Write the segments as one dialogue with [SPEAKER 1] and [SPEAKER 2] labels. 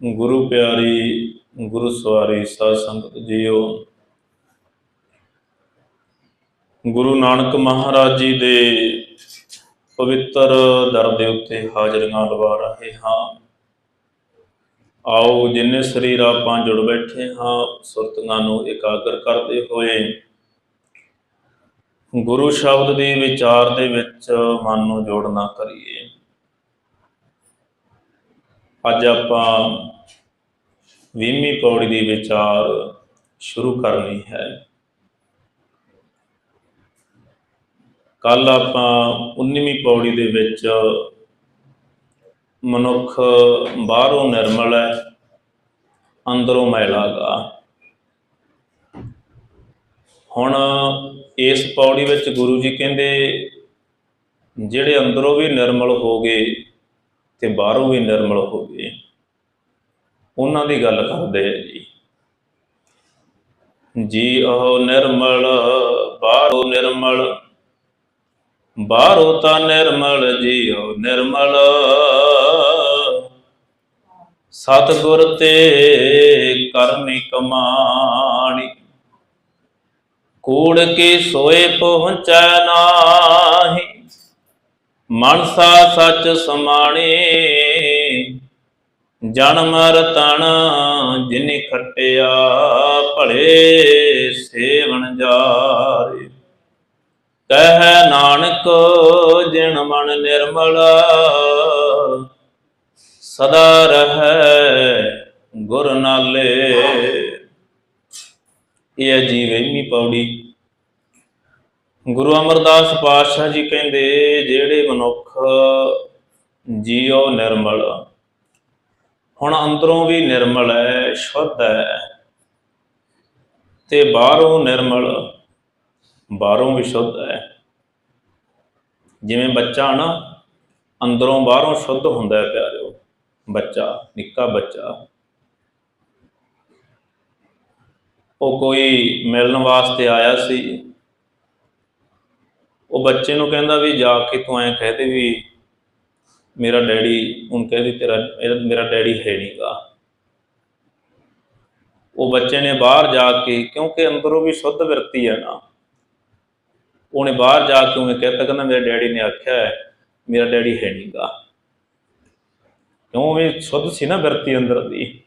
[SPEAKER 1] ਗੁਰੂ ਪਿਆਰੀ, ਗੁਰੂ ਸਵਾਰੀ, ਸਾਧ ਸੰਗਤ ਜੀਓ। ਗੁਰੂ ਨਾਨਕ ਮਹਾਰਾਜ ਜੀ ਦੇ ਪਵਿੱਤਰ ਦਰ ਦੇ ਉੱਤੇ ਹਾਜ਼ਰੀਆਂ ਲਵਾ ਰਹੇ ਹਾਂ। ਆਓ ਜਿੰਨੇ ਸਰੀਰ ਆਪਾਂ ਜੁੜ ਬੈਠੇ ਹਾਂ ਸੁਰਤਾਂ ਨੂੰ ਇਕਾਗਰ ਕਰਦੇ ਹੋਏ, ਗੁਰੂ ਸ਼ਬਦ ਦੇ ਵਿਚਾਰ ਦੇ ਵਿੱਚ ਮਨ ਨੂੰ ਜੋੜਨਾ ਕਰੀਏ। ਅੱਜ ਆਪਾਂ 20ਵੀਂ ਪੌੜੀ ਦੀ ਵਿਚਾਰ ਸ਼ੁਰੂ ਕਰਨੀ ਹੈ। ਕੱਲ ਆਪਾਂ 19ਵੀਂ ਪੌੜੀ ਦੇ ਵਿੱਚ ਮਨੁੱਖ ਬਾਹਰੋਂ ਨਿਰਮਲ ਹੈ, ਅੰਦਰੋਂ ਮੈਲਾ ਗਾ। ਹੁਣ ਇਸ ਪੌੜੀ ਵਿੱਚ ਗੁਰੂ ਜੀ ਕਹਿੰਦੇ, ਜਿਹੜੇ ਅੰਦਰੋਂ ਵੀ ਨਿਰਮਲ ਹੋ ਗਏ ਤੇ ਬਾਹਰੋਂ ਵੀ ਨਿਰਮਲ ਹੋ ਗਏ। ਉਹਨਾਂ ਦੀ ਗੱਲ ਕਰਦੇ ਆ ਜੀ। ਜੀ ਉਹ ਨਿਰਮਲ, ਬਾਹਰੋਂ ਨਿਰਮਲ, ਬਾਹਰੋਂ ਤਾਂ ਨਿਰਮਲ ਜੀ ਉਹ ਨਿਰਮਲ। ਸਤਿਗੁਰ ਤੇ ਕਰਮੀ ਕਮਾਣੀ, ਕੂੜ ਕੀ ਸੋਏ ਪਹੁੰਚੈ ਨਾਹੀ। ਮਨਸਾ ਸੱਚ ਸਮਾਣੇ ਜਨਮ ਰਤਨ ਜਿਨੇ ਖਟਿਆ ਭਲੇ ਸੇਵਨ ਜਾਰੇ। ਕਹਿ ਨਾਨਕ ਜਿਨ ਮਨ ਨਿਰਮਲ, ਸਦਾ ਰਹੈ ਗੁਰ ਨਾਲੇ। ਇਹ ਹੈ ਜੀ ਵੇਮੀ ਪੌੜੀ। ਗੁਰੂ ਅਮਰਦਾਸ ਪਾਤਸ਼ਾਹ ਜੀ ਕਹਿੰਦੇ, ਜਿਹੜੇ ਮਨੁੱਖ ਜੀਉ ਨਿਰਮਲ ਹੁਣ ਅੰਦਰੋਂ ਵੀ ਨਿਰਮਲ ਹੈ ਸ਼ੁੱਧ ਹੈ ਤੇ ਬਾਹਰੋਂ ਨਿਰਮਲ, ਬਾਹਰੋਂ ਵੀ ਸ਼ੁੱਧ ਹੈ ਜਿਵੇਂ ਬੱਚਾ ਨਾ, ਅੰਦਰੋਂ ਬਾਹਰੋਂ ਸ਼ੁੱਧ ਹੁੰਦਾ ਹੈ ਪਿਆਰਿਓ। ਬੱਚਾ, ਨਿੱਕਾ ਬੱਚਾ। ਉਹ ਕੋਈ ਮਿਲਣ ਵਾਸਤੇ ਆਇਆ ਸੀ। ਉਹ ਬੱਚੇ ਨੂੰ ਕਹਿੰਦਾ ਵੀ ਜਾ ਕੇ ਤੂੰ ਐਂ ਕਹਿ ਦੇ ਵੀ ਮੇਰਾ ਡੈਡੀ ਹੁਣ ਕਹਿ ਦੇ ਤੇਰਾ ਇਹਦਾ- ਮੇਰਾ ਡੈਡੀ ਹੈ ਨਹੀਂਗਾ। ਉਹ ਬੱਚੇ ਨੇ ਬਾਹਰ ਜਾ ਕੇ, ਕਿਉਂਕਿ ਅੰਦਰੋਂ ਵੀ ਸ਼ੁੱਧ ਵਰਤੀ ਹੈ ਨਾ, ਉਹਨੇ ਬਾਹਰ ਜਾ ਕੇ ਉਹਨੇ ਕਹਿਤਾ ਕਹਿੰਦਾ ਮੇਰੇ ਡੈਡੀ ਨੇ ਆਖਿਆ ਹੈ, ਮੇਰਾ ਡੈਡੀ ਹੈ ਨਹੀਂਗਾ। ਕਿਉਂ ਵੀ ਸ਼ੁੱਧ ਸੀ ਨਾ ਵਰਤੀ ਅੰਦਰ ਦੀ।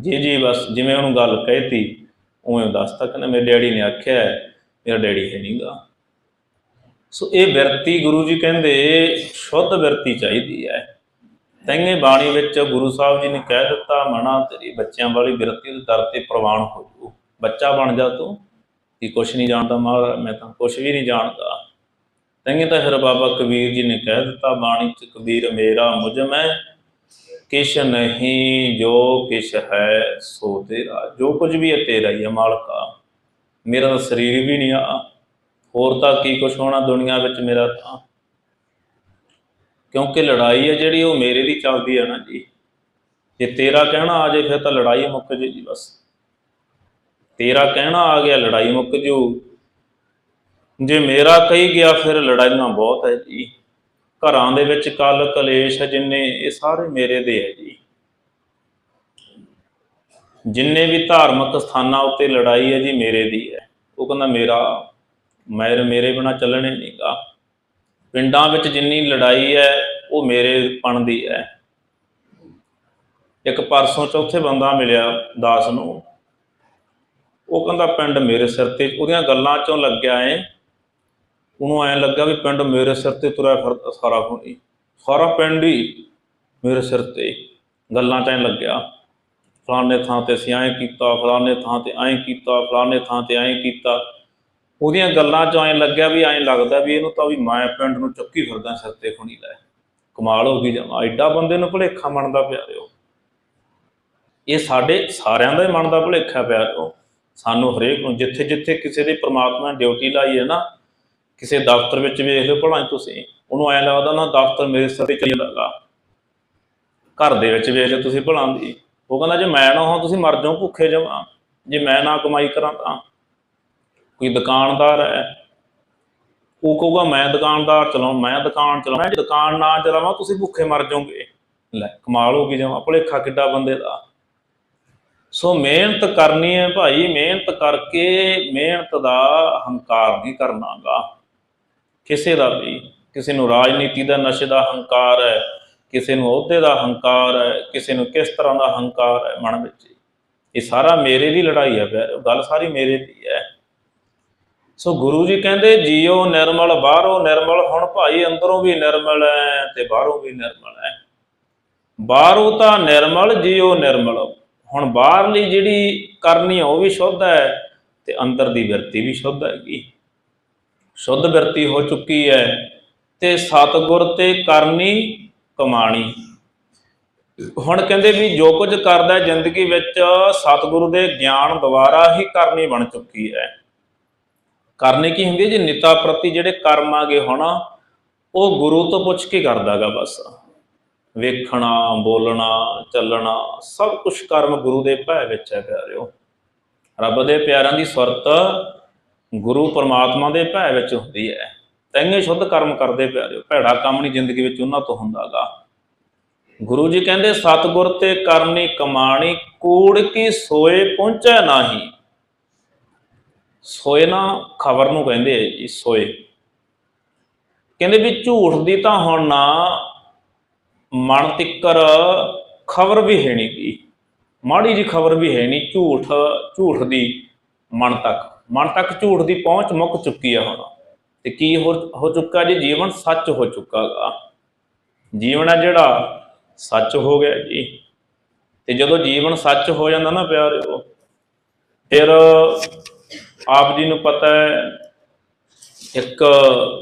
[SPEAKER 1] ਜੀ ਜੀ ਬਸ ਜਿਵੇਂ ਉਹਨੂੰ ਗੱਲ ਕਹਿਤੀ, ਉਵੇਂ ਉਹ ਦੱਸਤਾ, ਕਹਿੰਦਾ ਮੇਰੇ ਡੈਡੀ ਨੇ ਆਖਿਆ ਹੈ, ਮੇਰਾ ਡੈਡੀ ਹੈ ਨਹੀਂਗਾ। ਸੋ ਇਹ ਵਿਰਤੀ ਗੁਰੂ ਜੀ ਕਹਿੰਦੇ, ਸ਼ੁੱਧ ਵਿਰਤੀ ਚਾਹੀਦੀ ਹੈ। ਤੈਂਗੇ ਬਾਣੀ ਵਿੱਚ ਗੁਰੂ ਸਾਹਿਬ ਜੀ ਨੇ ਕਹਿ ਦਿੱਤਾ, ਮਨਾ ਤੇਰੀ ਬੱਚਿਆਂ ਵਾਲੀ ਵਿਰਤੀ ਦੇ ਦਰ ਤੇ ਪ੍ਰਵਾਨ ਹੋ ਜੂ ਬੱਚਾ ਬਣ ਜਾ ਤੂੰ, ਕੀ ਕੁਛ ਨਹੀਂ ਜਾਣਦਾ ਮਹਾਰਾਜ, ਮੈਂ ਤਾਂ ਕੁਛ ਵੀ ਨਹੀਂ ਜਾਣਦਾ। ਤੈਂਗੇ ਤਾਂ ਫਿਰ ਬਾਬਾ ਕਬੀਰ ਜੀ ਨੇ ਕਹਿ ਦਿੱਤਾ, ਬਾਣੀ ਚ ਕਬੀਰ, ਮੇਰਾ ਮੁਝ ਮੈਂ ਕਿਛ ਨਹੀਂ, ਜੋ ਕਿਛ ਹੈ, ਸੋ ਤੇਰਾ। ਜੋ ਕੁਝ ਵੀ ਹੈ, ਤੇਰਾ ਹੀ ਹੈ ਮਾਲਕਾ। ਮੇਰਾ ਤਾਂ ਸਰੀਰ ਵੀ ਨਹੀਂ ਆ। ਹੋਰ ਤਾਂ ਕੀ ਕੁਛ ਹੋਣਾ ਦੁਨੀਆ ਵਿੱਚ ਮੇਰਾ ਤਾਂ? ਕਿਉਂਕਿ ਲੜਾਈ ਹੈ ਜਿਹੜੀ ਉਹ ਮੇਰੇ ਦੀ ਚੱਲਦੀ ਹੈ ਨਾ ਜੀ। ਜੇ ਤੇਰਾ ਕਹਿਣਾ ਆ ਜੇ ਫਿਰ ਤਾਂ ਲੜਾਈ ਮੁੱਕ ਜੇ ਜੀ ਬਸ। ਤੇਰਾ ਕਹਿਣਾ ਆ ਗਿਆ, ਲੜਾਈ ਮੁੱਕ ਜੂ। ਜੇ ਮੇਰਾ ਕਹੀ ਗਿਆ ਫਿਰ ਲੜਾਈਆਂ ਬਹੁਤ ਹੈ ਜੀ। ਘਰਾਂ ਦੇ ਵਿੱਚ ਕਲ ਕਲੇਸ਼ ਜਿੰਨੇ, ਇਹ ਸਾਰੇ ਮੇਰੇ ਦੇ ਹੈ ਜੀ। ਜਿੰਨੇ ਵੀ ਧਾਰਮਿਕ ਸਥਾਨਾਂ ਉੱਤੇ ਲੜਾਈ ਹੈ ਜੀ ਮੇਰੇ ਦੀ ਹੈ। ਉਹ ਕਹਿੰਦਾ ਮੇਰਾ ਮੈਂ ਮੇਰੇ ਬਿਨਾ ਚੱਲਣੇ ਨਹੀਂਗਾ ਪਿੰਡਾਂ ਵਿੱਚ ਜਿੰਨੀ ਲੜਾਈ ਹੈ, ਉਹ ਮੇਰੇ ਪਣ ਦੀ ਹੈ। ਇੱਕ ਪਰਸੋਂ ਚੌਥੇ ਬੰਦਾ ਮਿਲਿਆ ਦਾਸ ਨੂੰ। ਉਹ ਕਹਿੰਦਾ, ਪਿੰਡ ਮੇਰੇ ਸਿਰ ਤੇ। ਉਹਦੀਆਂ ਗੱਲਾਂ ਚੋਂ ਲੱਗਿਆ ਏ ਉਹਨੂੰ ਐਂ ਲੱਗਾ ਵੀ ਪਿੰਡ ਮੇਰੇ ਸਿਰ ਤੇ ਤੁਰਿਆ ਫਿਰਦਾ ਸਾਰਾ ਹੋਣੀ। ਸਾਰਾ ਪਿੰਡ ਹੀ ਮੇਰੇ ਸਿਰ ਤੇ ਗੱਲਾਂ ਚ ਐਂ ਲੱਗਿਆ। ਫਲਾਣੇ ਥਾਂ ਤੇ ਅਸੀਂ ਐਂ ਕੀਤਾ, ਫਲਾਣੇ ਥਾਂ ਤੇ ਐਂ ਕੀਤਾ, ਫਲਾਣੇ ਥਾਂ ਤੇ ਐਂ ਕੀਤਾ। ਉਹਦੀਆਂ ਗੱਲਾਂ ਚ ਐਂ ਲੱਗਿਆ ਵੀ, ਐਂ ਲੱਗਦਾ ਵੀ ਇਹਨੂੰ ਤਾਂ ਵੀ ਮੈਂ ਪਿੰਡ ਨੂੰ ਚੱਕੀ ਫਿਰਦਾ ਸਿਰ ਤੇ ਖੁਣੀ ਲੈ। ਕਮਾਲ ਹੋ ਗਈ ਜਮਾ। ਐਡਾ ਬੰਦੇ ਨੂੰ ਭੁਲੇਖਾ ਮੰਨਦਾ ਪਿਆ ਰਿਓ ਇਹ ਸਾਡੇ ਸਾਰਿਆਂ ਦਾ ਹੀ ਮਨ ਦਾ ਭੁਲੇਖਾ ਪਿਆ ਸਾਨੂੰ ਹਰੇਕ ਨੂੰ ਜਿੱਥੇ ਜਿੱਥੇ ਕਿਸੇ ਦੀ ਪ੍ਰਮਾਤਮਾ ਨੇ ਡਿਊਟੀ ਲਾਈ ਹੈ ਨਾ, ਕਿਸੇ ਦਫ਼ਤਰ ਵਿੱਚ ਵੇਖ ਲਿਓ ਭਲਾ ਤੁਸੀਂ। ਉਹਨੂੰ ਐਂ ਲੱਗਦਾ ਨਾ ਦਫ਼ਤਰ ਮੇਰੇ ਸਿਰ ਤੇ ਚੱਲ ਲੱਗਾ ਘਰ ਦੇ ਵਿੱਚ ਵੇਖ ਲਿਓ ਤੁਸੀਂ ਭਲਾ ਦੀ ਉਹ ਕਹਿੰਦਾ, ਜੇ ਮੈਂ ਨਾ ਹਾਂ ਤੁਸੀਂ ਮਰ ਜਾਓ ਭੁੱਖੇ ਜਾਵਾਂ। ਜੇ ਮੈਂ ਨਾ ਕਮਾਈ ਕਰਾਂ ਤਾਂ। ਕੋਈ ਦੁਕਾਨਦਾਰ ਹੈ, ਉਹ ਕਹੂਗਾ, ਮੈਂ ਦੁਕਾਨਦਾਰ ਚਲਾਉਂ, ਮੈਂ ਦੁਕਾਨ ਚਲਾਉਣਾ ਜੇ ਦੁਕਾਨ ਨਾ ਚਲਾਵਾਂ, ਤੁਸੀਂ ਭੁੱਖੇ ਮਰ ਜਾਓਗੇ। ਲੈ, ਕਮਾਲ ਹੋ ਗਈ ਜਮਾ, ਭੁਲੇਖਾ ਕਿੱਡਾ ਬੰਦੇ ਦਾ। ਸੋ ਮਿਹਨਤ ਕਰਨੀ ਹੈ ਭਾਈ, ਮਿਹਨਤ ਕਰਕੇ ਮਿਹਨਤ ਦਾ ਹੰਕਾਰ ਨਹੀਂ ਕਰਨਾਗਾ। ਕਿਸੇ ਦਾ ਵੀ, ਕਿਸੇ ਨੂੰ ਰਾਜਨੀਤੀ ਦਾ ਨਸ਼ੇ ਦਾ ਹੰਕਾਰ ਹੈ, ਕਿਸੇ ਨੂੰ ਅਹੁਦੇ ਦਾ ਹੰਕਾਰ ਹੈ, ਕਿਸੇ ਨੂੰ ਕਿਸ ਤਰ੍ਹਾਂ ਦਾ ਹੰਕਾਰ ਹੈ ਮਨ ਵਿੱਚ। ਇਹ ਸਾਰਾ ਮੇਰੇ ਦੀ ਲੜਾਈ ਹੈ ਗੱਲ ਸਾਰੀ ਮੇਰੇ ਦੀ ਹੈ। ਸੋ ਗੁਰੂ ਜੀ ਕਹਿੰਦੇ, ਜੀਓ ਨਿਰਮਲ, ਬਾਹਰੋਂ ਨਿਰਮਲ, ਹੁਣ ਭਾਈ ਅੰਦਰੋਂ ਵੀ ਨਿਰਮਲ ਹੈ ਤੇ ਬਾਹਰੋਂ ਵੀ ਨਿਰਮਲ ਹੈ ਬਾਹਰੋਂ ਤਾਂ ਨਿਰਮਲ, ਜੀਓ ਨਿਰਮਲ। ਹੁਣ ਬਾਹਰਲੀ ਜਿਹੜੀ ਕਰਨੀ ਆ, ਉਹ ਵੀ ਸ਼ੁੱਧ ਹੈ ਤੇ ਅੰਦਰ ਦੀ ਬਿਰਤੀ ਵੀ ਸ਼ੁੱਧ ਹੈਗੀ। ਸ਼ੁੱਧ ਬਿਰਤੀ ਹੋ ਚੁੱਕੀ ਹੈ ਤੇ ਸਤਿਗੁਰ ਤੇ ਕਰਨੀ, ਕਮਾਣੀ। ਹੁਣ ਕਹਿੰਦੇ ਵੀ ਜੋ ਕੁਝ ਕਰਦਾ ਜ਼ਿੰਦਗੀ ਵਿੱਚ, ਸਤਿਗੁਰੂ ਦੇ ਗਿਆਨ ਦੁਆਰਾ ਹੀ ਕਰਨੀ ਬਣ ਚੁੱਕੀ ਹੈ ਕਰਨੇ ਕੀ ਹੁੰਦੀ ਹੈ ਜੀ? ਨਿਤਾ ਪ੍ਰਤੀ ਜਿਹੜੇ ਕਰਮ ਆਗੇ ਹੋਣਾ, ਉਹ ਗੁਰੂ ਤੋਂ ਪੁੱਛ ਕੇ ਕਰਦਾਗਾ ਬਸ। ਵੇਖਣਾ, ਬੋਲਣਾ, ਚੱਲਣਾ, ਸਭ ਕੁਝ ਕਰਮ ਗੁਰੂ ਦੇ ਭੈ ਵਿੱਚ ਹੈ ਪਿਆਰਿਓ। ਰੱਬ ਦੇ ਪਿਆਰਾਂ ਦੀ ਸੁਰਤ ਗੁਰੂ ਪਰਮਾਤਮਾ ਦੇ ਭੈ ਵਿੱਚ ਹੁੰਦੀ ਹੈ। ਤੈਨੇ ਸ਼ੁੱਧ ਕਰਮ ਕਰਦੇ ਪਿਆਰਿਓ। ਭੈੜਾ ਕੰਮ ਨਹੀਂ ਜ਼ਿੰਦਗੀ ਵਿੱਚ ਉਹਨਾਂ ਤੋਂ ਹੁੰਦਾਗਾ ਗੁਰੂ ਜੀ ਕਹਿੰਦੇ, ਸਤਿਗੁਰ ਤੇ ਕਰਨੀ ਕਮਾਣੀ, ਕੂੜ ਕੀ ਸੋਏ ਪਹੁੰਚੈ ਨਾਹੀ। ਸੋਏ ਨਾ ਖਬਰ ਨੂੰ ਕਹਿੰਦੇ ਆ ਜੀ, ਸੋਏ। ਕਹਿੰਦੇ ਵੀ ਝੂਠ ਦੀ ਤਾਂ ਹੁਣ ਨਾ, ਮਨ ਤਿੱਕਰ ਖਬਰ ਵੀ ਹੈ ਨਹੀਂ ਗੀ ਮਾੜੀ ਜੀ ਖਬਰ ਵੀ ਹੈ ਨਹੀਂ, ਝੂਠ ਝੂਠ ਦੀ ਮਨ ਤੱਕ। ਮਨ ਤੱਕ ਝੂਠ ਦੀ ਪਹੁੰਚ ਮੁੱਕ ਚੁੱਕੀ ਆ ਹੁਣ। ਤੇ ਕੀ ਹੋ ਹੋ ਚੁੱਕਾ ਜੀ? ਜੀਵਨ ਸੱਚ ਹੋ ਚੁੱਕਾਗਾ ਜੀਵਨ ਆ ਜਿਹੜਾ, ਸੱਚ ਹੋ ਗਿਆ ਜੀ। ਤੇ ਜਦੋਂ ਜੀਵਨ ਸੱਚ ਹੋ ਜਾਂਦਾ ਨਾ ਪਿਆਰਿਓ, ਫਿਰ ਆਪ ਜੀ ਨੂੰ ਪਤਾ ਹੈ, ਇੱਕ